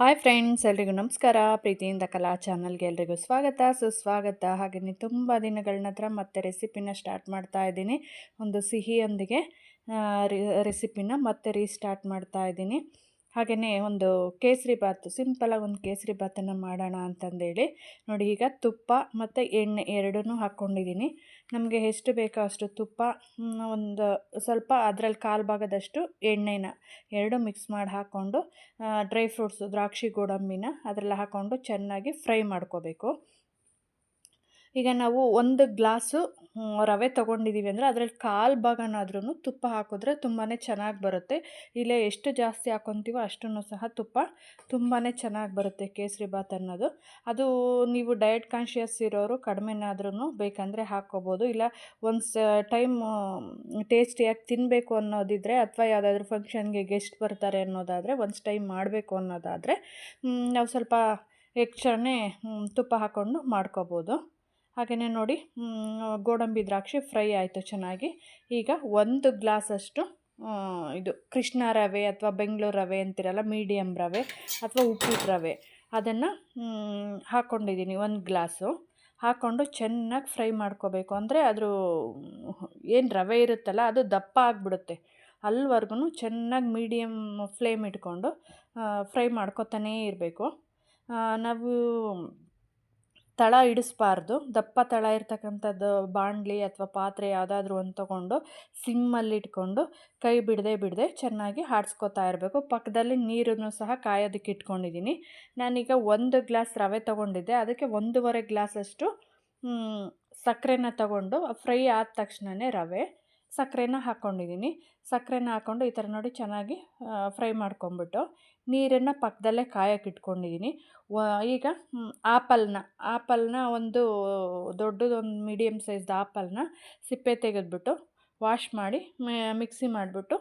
Hi friends, ಎಲ್ರಿಗೂ ನಮಸ್ಕಾರ. ಪ್ರೀತಿಯಿಂದ ಕಲಾ ಚಾನಲ್ಗೆ ಎಲ್ರಿಗೂ ಸ್ವಾಗತ. ಸುಸ್ವಾಗತ. ಹಾಗೆಯೇ ತುಂಬ ದಿನಗಳ ನಂತರ ಮತ್ತೆ ರೆಸಿಪಿನ ಸ್ಟಾರ್ಟ್ ಮಾಡ್ತಾ ಇದ್ದೀನಿ. ಒಂದು ಸಿಹಿಯೊಂದಿಗೆ ರೆಸಿಪಿನ ಮತ್ತೆ ರೀಸ್ಟಾರ್ಟ್ ಮಾಡ್ತಾ ಇದ್ದೀನಿ. ಹಾಗೆಯೇ ಒಂದು ಕೇಸರಿ ಬಾತು ಸಿಂಪಲಾಗಿ ಒಂದು ಕೇಸರಿ ಬಾತನ್ನು ಮಾಡೋಣ ಅಂತಂದೇಳಿ. ನೋಡಿ ಈಗ ತುಪ್ಪ ಮತ್ತು ಎಣ್ಣೆ ಎರಡನ್ನೂ ಹಾಕ್ಕೊಂಡಿದ್ದೀನಿ ನಮಗೆ ಎಷ್ಟು ಬೇಕೋ ಅಷ್ಟು ತುಪ್ಪ ಒಂದು ಸ್ವಲ್ಪ ಅದರಲ್ಲಿ ಕಾಲು ಭಾಗದಷ್ಟು ಎಣ್ಣೆನ ಎರಡು ಮಿಕ್ಸ್ ಮಾಡಿ ಹಾಕ್ಕೊಂಡು ಡ್ರೈ ಫ್ರೂಟ್ಸು, ದ್ರಾಕ್ಷಿ, ಗೋಡಂಬಿನ ಅದರಲ್ಲಿ ಹಾಕ್ಕೊಂಡು ಚೆನ್ನಾಗಿ ಫ್ರೈ ಮಾಡ್ಕೋಬೇಕು. ಈಗ ನಾವು ಒಂದು ಗ್ಲಾಸು ರವೆ ತೊಗೊಂಡಿದ್ದೀವಿ ಅಂದರೆ ಅದರಲ್ಲಿ ಕಾಲು ಭಾಗನಾದ್ರೂ ತುಪ್ಪ ಹಾಕಿದ್ರೆ ತುಂಬಾ ಚೆನ್ನಾಗಿ ಬರುತ್ತೆ. ಇಲ್ಲೇ ಎಷ್ಟು ಜಾಸ್ತಿ ಹಾಕ್ಕೊತೀವೋ ಅಷ್ಟನ್ನು ಸಹ ತುಪ್ಪ ತುಂಬಾ ಚೆನ್ನಾಗಿ ಬರುತ್ತೆ ಕೇಸರಿ ಬಾತ್ ಅನ್ನೋದು. ಅದು ನೀವು ಡಯಟ್ ಕಾನ್ಷಿಯಸ್ ಇರೋರು ಕಡಿಮೆನಾದ್ರೂ ಬೇಕಂದರೆ ಹಾಕ್ಕೋಬೋದು. ಇಲ್ಲ ಒಂದು ಸ ಟೈಮ್ ಟೇಸ್ಟಿಯಾಗಿ ತಿನ್ನಬೇಕು ಅನ್ನೋದಿದ್ದರೆ ಅಥವಾ ಯಾವುದಾದ್ರೂ ಫಂಕ್ಷನ್ಗೆ ಗೆಸ್ಟ್ ಬರ್ತಾರೆ ಅನ್ನೋದಾದರೆ ಒಂದು ಟೈಮ್ ಮಾಡಬೇಕು ಅನ್ನೋದಾದರೆ ನಾವು ಸ್ವಲ್ಪ ಎಕ್ಸ್ಟ್ರಾನೇ ತುಪ್ಪ ಹಾಕ್ಕೊಂಡು ಮಾಡ್ಕೋಬೋದು. ಹಾಗೆಯೇ ನೋಡಿ ಗೋಡಂಬಿ ದ್ರಾಕ್ಷಿ ಫ್ರೈ ಆಯಿತು ಚೆನ್ನಾಗಿ. ಈಗ ಒಂದು ಗ್ಲಾಸಷ್ಟು ಇದು ಕೃಷ್ಣ ರವೆ ಅಥವಾ ಬೆಂಗಳೂರು ರವೆ ಅಂತಿರಲ್ಲ ಮೀಡಿಯಮ್ ರವೆ ಅಥವಾ ಉಪ್ಪಿಟ್ಟು ರವೆ, ಅದನ್ನು ಹಾಕ್ಕೊಂಡಿದ್ದೀನಿ ಒಂದು ಗ್ಲಾಸು. ಹಾಕ್ಕೊಂಡು ಚೆನ್ನಾಗಿ ಫ್ರೈ ಮಾಡ್ಕೋಬೇಕು. ಅಂದರೆ ಅದ್ರ, ಏನು ರವೆ ಇರುತ್ತಲ್ಲ, ಅದು ದಪ್ಪ ಆಗಿಬಿಡುತ್ತೆ. ಅಲ್ಲಿವರೆಗೂ ಚೆನ್ನಾಗಿ ಮೀಡಿಯಮ್ ಫ್ಲೇಮ್ ಇಟ್ಕೊಂಡು ಫ್ರೈ ಮಾಡ್ಕೋತಾನೇ ಇರಬೇಕು. ನಾವು ತಳ ಇಡಿಸ್ಬಾರ್ದು. ದಪ್ಪ ತಳ ಇರ್ತಕ್ಕಂಥದ್ದು ಬಾಣಲಿ ಅಥವಾ ಪಾತ್ರೆ ಯಾವುದಾದ್ರೂ ಒಂದು ತೊಗೊಂಡು ಸಿಮ್ಮಲ್ಲಿ ಇಟ್ಕೊಂಡು ಕೈ ಬಿಡದೆ ಬಿಡದೆ ಚೆನ್ನಾಗಿ ಆಡ್ಸ್ಕೊತಾ ಇರಬೇಕು. ಪಕ್ಕದಲ್ಲಿ ನೀರನ್ನು ಸಹ ಕಾಯೋದಕ್ಕೆ ಇಟ್ಕೊಂಡಿದ್ದೀನಿ. ನಾನೀಗ ಒಂದು ಗ್ಲಾಸ್ ರವೆ ತೊಗೊಂಡಿದ್ದೆ. ಅದಕ್ಕೆ ಒಂದೂವರೆ ಗ್ಲಾಸಷ್ಟು ಸಕ್ಕರೆನ ತಗೊಂಡು, ಫ್ರೈ ಆದ ತಕ್ಷಣವೇ ರವೆ. ಸಕ್ಕರೆನ ಹಾಕ್ಕೊಂಡಿದ್ದೀನಿ ಸಕ್ಕರೆನ ಹಾಕ್ಕೊಂಡು ಈ ಥರ ನೋಡಿ ಚೆನ್ನಾಗಿ ಫ್ರೈ ಮಾಡ್ಕೊಂಬಿಟ್ಟು ನೀರನ್ನು ಪಕ್ಕದಲ್ಲೇ ಕಾಯಕ್ಕೆ ಇಟ್ಕೊಂಡಿದ್ದೀನಿ ಈಗ ಆಪಲ್ನ ಆಪಲ್ನ ಒಂದು ದೊಡ್ಡದೊಂದು ಮೀಡಿಯಮ್ ಸೈಜ್ದು ಆಪಲ್ನ ಸಿಪ್ಪೆ ತೆಗೆದ್ಬಿಟ್ಟು ವಾಶ್ ಮಾಡಿ ಮಿಕ್ಸಿ ಮಾಡಿಬಿಟ್ಟು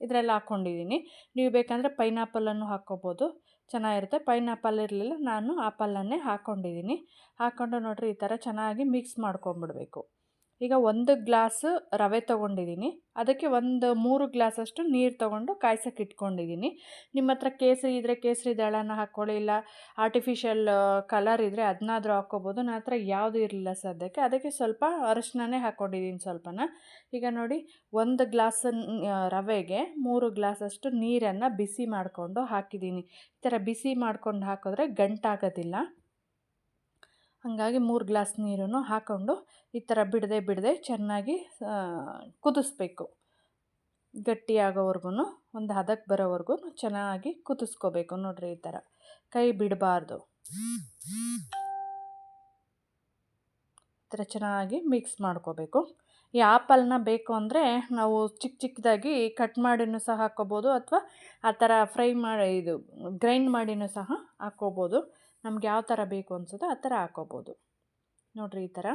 ಇದರಲ್ಲಿ ಹಾಕ್ಕೊಂಡಿದ್ದೀನಿ ನೀವು ಬೇಕಂದರೆ ಪೈನಾಪಲನ್ನು ಹಾಕ್ಕೋಬೋದು. ಚೆನ್ನಾಗಿರುತ್ತೆ. ಪೈನಾಪಲ್ ಇರಲಿಲ್ಲ, ನಾನು ಆಪಲನ್ನೇ ಹಾಕ್ಕೊಂಡಿದ್ದೀನಿ ಹಾಕ್ಕೊಂಡು ನೋಡಿರಿ ಈ ಥರ ಚೆನ್ನಾಗಿ ಮಿಕ್ಸ್ ಮಾಡ್ಕೊಂಬಿಡ್ಬೇಕು. ಈಗ ಒಂದು ಗ್ಲಾಸ್ ರವೆ ತೊಗೊಂಡಿದ್ದೀನಿ. ಅದಕ್ಕೆ ಒಂದು ಮೂರು ಗ್ಲಾಸಷ್ಟು ನೀರು ತೊಗೊಂಡು ಕಾಯ್ಸೋಕೆ ಇಟ್ಕೊಂಡಿದ್ದೀನಿ. ನಿಮ್ಮ ಹತ್ರ ಕೇಸರಿ ಇದ್ದರೆ ಕೇಸರಿ ದಳನ ಹಾಕ್ಕೊಳ್ಳಿ, ಇಲ್ಲ ಆರ್ಟಿಫಿಷಿಯಲ್ ಕಲರ್ ಇದ್ದರೆ ಅದನ್ನಾದರೂ ಹಾಕ್ಕೋಬೋದು. ನನ್ನ ಹತ್ರ ಯಾವುದೂ ಇರಲಿಲ್ಲ ಸದ್ಯಕ್ಕೆ. ಅದಕ್ಕೆ ಸ್ವಲ್ಪ ಅರಶಿನನೇ ಹಾಕ್ಕೊಂಡಿದ್ದೀನಿ ಸ್ವಲ್ಪನ. ಈಗ ನೋಡಿ, ಒಂದು ಗ್ಲಾಸ್ ರವೆಗೆ ಮೂರು ಗ್ಲಾಸಷ್ಟು ನೀರನ್ನು ಬಿಸಿ ಮಾಡಿಕೊಂಡು ಹಾಕಿದ್ದೀನಿ. ಈ ಥರ ಬಿಸಿ ಮಾಡ್ಕೊಂಡು ಹಾಕಿದ್ರೆ ಗಂಟಾಗೋದಿಲ್ಲ. ಹಾಗಾಗಿ ಮೂರು ಗ್ಲಾಸ್ ನೀರನ್ನು ಹಾಕ್ಕೊಂಡು ಈ ಥರ ಬಿಡದೆ ಬಿಡದೆ ಚೆನ್ನಾಗಿ ಕುದಿಸ್ಬೇಕು. ಗಟ್ಟಿಯಾಗೋವರೆಗೂ ಒಂದು ಹದಕ್ಕೆ ಬರೋವರೆಗೂ ಚೆನ್ನಾಗಿ ಕುದಿಸ್ಕೋಬೇಕು ನೋಡ್ರಿ ಈ ಥರ ಕೈ ಬಿಡಬಾರ್ದು. ಈ ಥರ ಚೆನ್ನಾಗಿ ಮಿಕ್ಸ್ ಮಾಡ್ಕೋಬೇಕು. ಈ ಆಪಲ್ನ ಬೇಕು ಅಂದರೆ ನಾವು ಚಿಕ್ಕ ಚಿಕ್ಕದಾಗಿ ಕಟ್ ಮಾಡಿನೂ ಸಹ ಹಾಕ್ಕೋಬೋದು ಅಥವಾ ಆ ಥರ ಫ್ರೈ ಮಾಡಿ, ಇದು ಗ್ರೈಂಡ್ ಮಾಡಿನೂ ಸಹ ಹಾಕ್ಕೋಬೋದು. ನಮ್ಗೆ ಯಾವ ಥರ ಬೇಕು ಅನ್ಸುತ್ತೋ ಆ ಥರ ಹಾಕ್ಕೋಬೋದು. ನೋಡಿರಿ ಈ ಥರ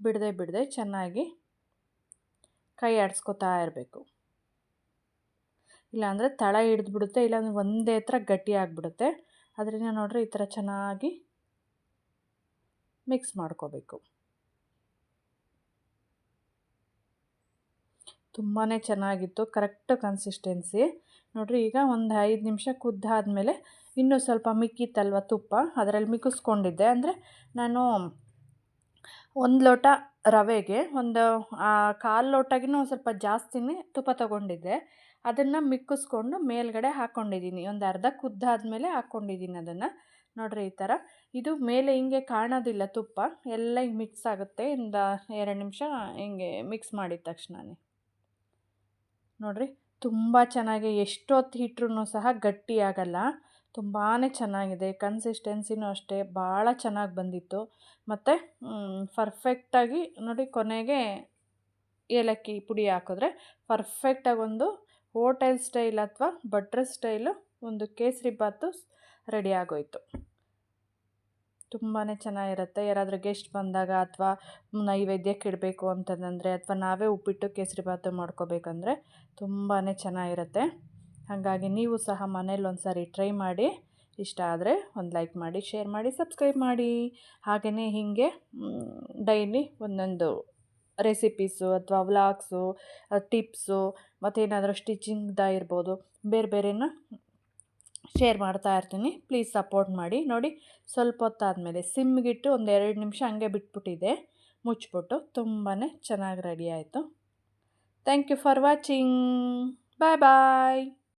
ಬಿಡದೆ ಬಿಡದೆ ಚೆನ್ನಾಗಿ ಕೈ ಆಡಿಸ್ಕೊತಾ ಇರಬೇಕು. ಇಲ್ಲಾಂದರೆ ತಳ ಹಿಡಿದ್ಬಿಡುತ್ತೆ, ಇಲ್ಲಾಂದರೆ ಒಂದೇ ಥರ ಗಟ್ಟಿ ಆಗಿಬಿಡುತ್ತೆ. ಅದರಿಂದ ನೋಡಿರಿ ಈ ಥರ ಚೆನ್ನಾಗಿ ಮಿಕ್ಸ್ ಮಾಡ್ಕೋಬೇಕು. ತುಂಬಾ ಚೆನ್ನಾಗಿತ್ತು, ಕರೆಕ್ಟ್ ಕನ್ಸಿಸ್ಟೆನ್ಸಿ ನೋಡಿರಿ ಈಗ ಒಂದು ಐದು ನಿಮಿಷ ಕುದ್ದಾದಮೇಲೆ ಇನ್ನೂ ಸ್ವಲ್ಪ ಮಿಕ್ಕಿತ್ತಲ್ವ ತುಪ್ಪ? ಅದರಲ್ಲಿ ಮಿಕ್ಕಿಸ್ಕೊಂಡಿದ್ದೆ. ಅಂದರೆ ನಾನು ಒಂದು ಲೋಟ ರವೆಗೆ ಒಂದು ಕಾಲು ಲೋಟಗಿನೂ ಸ್ವಲ್ಪ ಜಾಸ್ತಿನೇ ತುಪ್ಪ ತೊಗೊಂಡಿದ್ದೆ. ಅದನ್ನು ಮಿಕ್ಕಿಸ್ಕೊಂಡು ಮೇಲ್ಗಡೆ ಹಾಕ್ಕೊಂಡಿದ್ದೀನಿ ಒಂದು ಅರ್ಧ ಕುದ್ದಾದಮೇಲೆ ಹಾಕ್ಕೊಂಡಿದ್ದೀನಿ ಅದನ್ನು. ನೋಡಿರಿ ಈ ಥರ ಇದು ಮೇಲೆ ಹಿಂಗೆ ಕಾಣೋದಿಲ್ಲ ತುಪ್ಪ. ಎಲ್ಲ ಹಿಂಗೆ ಮಿಕ್ಸ್ ಆಗುತ್ತೆ. ಇಂದ ಎರಡು ನಿಮಿಷ ಹಿಂಗೆ ಮಿಕ್ಸ್ ಮಾಡಿದ ತಕ್ಷಣನೇ. ನೋಡಿರಿ, ತುಂಬ ಚೆನ್ನಾಗಿ ಎಷ್ಟೊತ್ತು ಇಟ್ರೂ ಸಹ ಗಟ್ಟಿಯಾಗಲ್ಲ ತುಂಬಾ ಚೆನ್ನಾಗಿದೆ ಕನ್ಸಿಸ್ಟೆನ್ಸಿನೂ ಅಷ್ಟೇ, ಭಾಳ ಚೆನ್ನಾಗಿ ಬಂದಿತ್ತು. ಮತ್ತು ಪರ್ಫೆಕ್ಟಾಗಿ ನೋಡಿ ಕೊನೆಗೆ ಏಲಕ್ಕಿ ಪುಡಿ ಹಾಕಿದ್ರೆ ಪರ್ಫೆಕ್ಟಾಗಿ ಒಂದು ಹೋಟೆಲ್ ಸ್ಟೈಲ್ ಅಥವಾ ಭಟ್ರ ಸ್ಟೈಲು ಒಂದು ಕೇಸರಿ ಬಾತು ರೆಡಿ ಆಗೋಯಿತು. ತುಂಬಾ ಚೆನ್ನಾಗಿರುತ್ತೆ. ಯಾರಾದರೂ ಗೆಸ್ಟ್ ಬಂದಾಗ ಅಥವಾ ನೈವೇದ್ಯಕ್ಕೆ ಇಡಬೇಕು ಅಂತಂದರೆ ಅಥವಾ ನಾವೇ ಉಪ್ಪಿಟ್ಟು, ಕೇಸರಿ ಬಾತು ಮಾಡ್ಕೋಬೇಕಂದ್ರೆ ತುಂಬಾ ಚೆನ್ನಾಗಿರುತ್ತೆ. ಹಾಗಾಗಿ ನೀವು ಸಹ ಮನೇಲಿ ಒಂದು ಸಾರಿ ಟ್ರೈ ಮಾಡಿ, ಇಷ್ಟ ಆದರೆ ಒಂದು ಲೈಕ್ ಮಾಡಿ ಶೇರ್ ಮಾಡಿ ಸಬ್ಸ್ಕ್ರೈಬ್ ಮಾಡಿ. ಹಾಗೆಯೇ ಹೀಗೆ ಡೈಲಿ ಒಂದೊಂದು ರೆಸಿಪೀಸು ಅಥವಾ ವ್ಲಾಗ್ಸು ಟಿಪ್ಸು ಮತ್ತೇನಾದರೂ ಸ್ಟಿಚಿಂಗ್ದ ಇರ್ಬೋದು, ಬೇರೆ ಬೇರೆನ ಶೇರ್ ಮಾಡ್ತಾ ಇರ್ತೀನಿ. ಪ್ಲೀಸ್ ಸಪೋರ್ಟ್ ಮಾಡಿ. ನೋಡಿ, ಸ್ವಲ್ಪ ಹೊತ್ತಾದಮೇಲೆ ಸಿಮ್ಗಿಟ್ಟು ಒಂದು ಎರಡು ನಿಮಿಷ ಹಂಗೆ ಬಿಟ್ಬಿಟ್ಟಿದೆ. ಮುಚ್ಚಿಬಿಟ್ಟು ತುಂಬಾ ಚೆನ್ನಾಗಿ ರೆಡಿ ಆಯಿತು. Thank you for watching bye bye